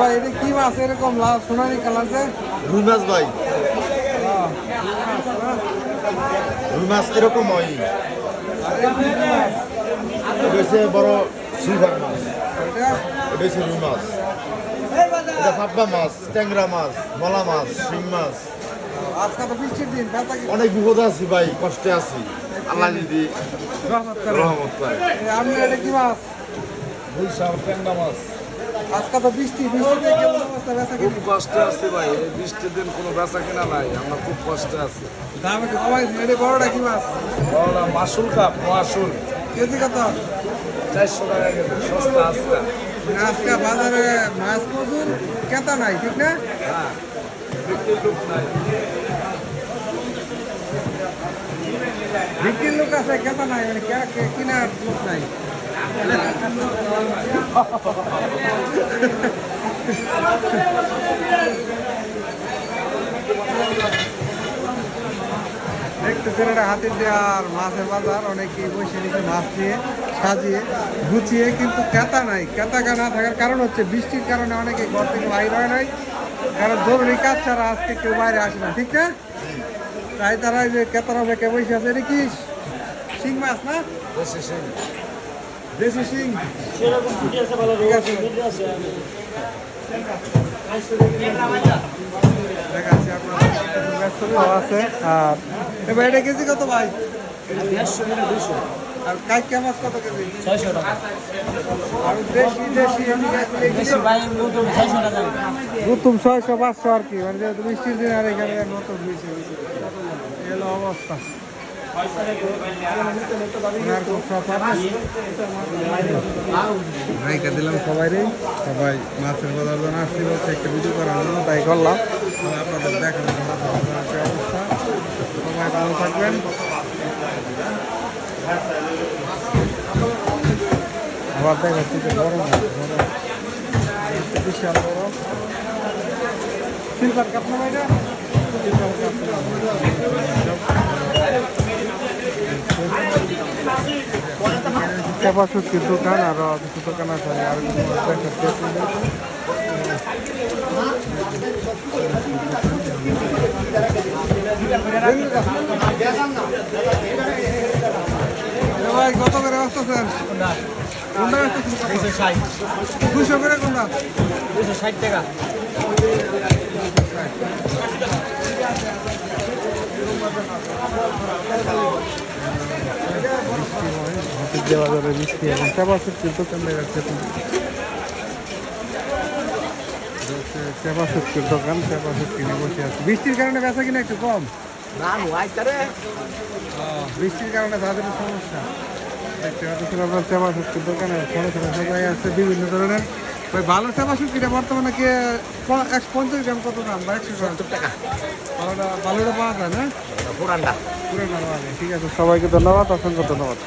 ভাই এটা কি মাছ এরকম লাল সোনালি কালার যে? রুই মাছ ভাই। রুই মাছ এরকম হয়। বড় সিলভার মাছ। এটা? রুই মাছ। এটা পাবদা মাছ ট্যাংরা মাছ মলা মাছ শিং মাছ। অনেক বিপদে আছি ভাই কষ্টে আছি। আল্লাহ যদি রহমত আপনি এটা কি মাছ? ট্যাংরা মাছ। আজকে তো বৃষ্টি বৃষ্টিতে কেমন অবস্থা বেচা খুব কষ্টে আছে ভাই এই বৃষ্টির দিন কোনো বেচা কিনা নাই আমরা খুব কষ্টে আছি। দাম একটু কমাইছি এটা বড়টা কি মাছ? বড়রা মাসুল কাপ মাসুল। কেজি কত? চারশো টাকা কেজি সস্তা আজকে। আজকে বাজারে মাছ মজুর কেতা নাই ঠিক না? হ্যাঁ বিক্রির লোক নাই। বিক্রির লোক আছে কেতা নাই মানে কেনার লোক নাই। দেখতেছেন এটা হাতের দেওয়ার মাছের বাজার, অনেকেই বসে নিচে মাছ নিয়ে সাজিয়ে গুছিয়ে, কিন্তু কেতা নাই। কেতা না থাকার কারণ হচ্ছে বৃষ্টির কারণে অনেকে ঘর থেকে বাইর হয় নাই। কারণ জরুরি কাজ ছাড়া আজকে কেউ বাইরে আসে না, ঠিক না? তাই তারা যে কেতারা বেঁকে বসে আছে, এটা কি শিং মাছ না? বেশি সিং দেশি শিং ঠিক আছে আপনার ব্যস্ত আছে এটা কেজি কত ভাই দুশো আর কত কেজি ছয়শো টাকা আর দেশি দেশি ছয়শো পাঁচশো আর কি মানে বৃষ্টির দিন আর এখানে নতুন বেশি এলো অবস্থা ভাইকে দিলাম সবাই রে সবাই মাছের বাজার জন্য আসছি বলছে একটা ভিডিও করার জন্য তাই করলাম। আপনাদের দেখানোর জন্য অবস্থা। সবাই ভালো থাকবেন। আবার দেখাচ্ছি যে গরম বিশাল গরম সিলভার কাপ না। সুতির দোকান আরও কিছু দোকান আছে আর ভাই কত করে আসতেছেন কোনটা? আসতেছেন দুশো করে কোনটা? দুশো ষাট টাকা। হাতের বাজারে বৃষ্টি এবং চাপা সুতির দোকান দেখাচ্ছে চাপা সুতির দোকান চাপা কিনে বসে আছে। বৃষ্টির কারণে বেচা কিনা একটু কম? বৃষ্টির কারণে তাদের সমস্যা। দেখতে পাচ্ছেন আপনার চাপা দোকানে। ছোটো ছোটো সবাই আছে বিভিন্ন ধরনের। ওই ভালো চাপা সুতিটা বর্তমানে কি একশো পঞ্চাশ গ্রাম কত দাম? বা একশো টাকা। ভালোটা ভালোটা পাওয়া যায় না? পুরানটা। পুরো ভালো ঠিক আছে। সবাইকে ধন্যবাদ অসংখ্য ধন্যবাদ।